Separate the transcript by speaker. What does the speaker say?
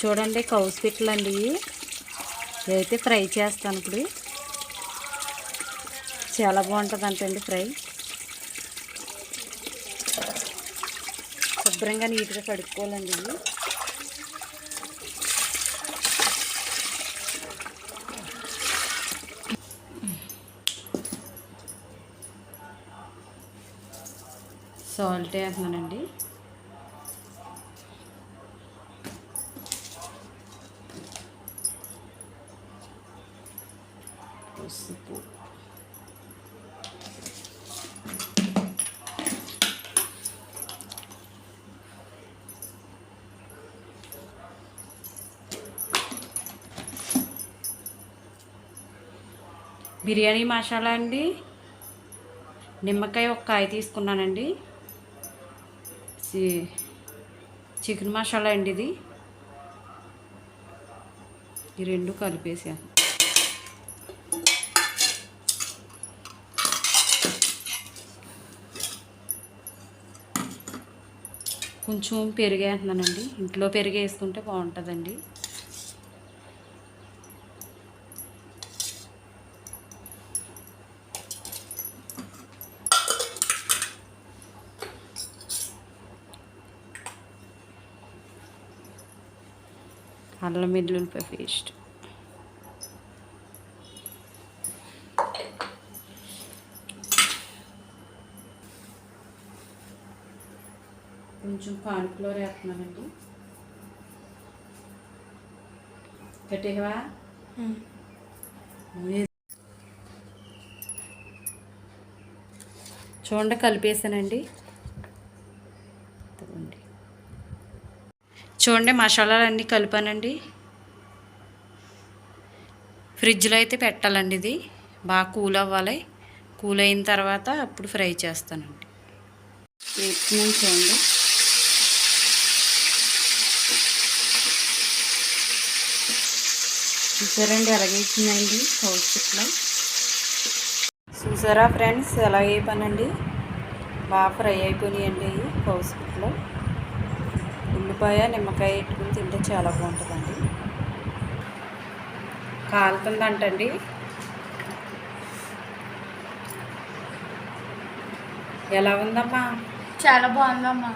Speaker 1: చూడండి కౌస్ పిట్టలు అండి అయితే ఫ్రై చేస్తాను ఇప్పుడు. చాలా బాగుంటుంది అంటండి ఫ్రై. శుభ్రంగా నీట్గా కడుక్కోవాలండి ఇవి. సాల్ట్ వేస్తున్నానండి. పసుపు బిర్యానీ మసాలా అండి. నిమ్మకాయ ఒక కాయ తీసుకున్నానండి. చికెన్ మసాలా అండి ఇది. ఈ రెండు కలిపేసాను. కొంచెం పెరుగు వేస్తున్నానండి ఇంట్లో పెరుగు వేసుకుంటే బాగుంటుందండి. అల్లం వెల్లుల్లిపాయ పేస్ట్. కొంచెం కాన్ఫ్లోర్ వేస్తున్నానండి పెట్టేవా చూడండి కలిపేసానండి. చూడండి మసాలాలన్నీ కలిపానండి. ఫ్రిడ్జ్లో అయితే పెట్టాలండి ఇది. బాగా కూల్ అవ్వాలి. కూల్ అయిన తర్వాత అప్పుడు ఫ్రై చేస్తానండి. వేపుతున్నాను చూడండి. చూసారండి ఎలాగైతుందండి కౌచిట్లో చూసారా ఫ్రెండ్స్ ఎలా బాగా ఫ్రై అయిపోయినాయండి అవి కౌసుపిట్లో ఉల్లిపాయ నిమ్మకాయ పెట్టుకుని తింటే చాలా బాగుంటుందండి. కాలుతుందంటండి ఎలా ఉందమ్మా?
Speaker 2: చాలా బాగుందమ్మా.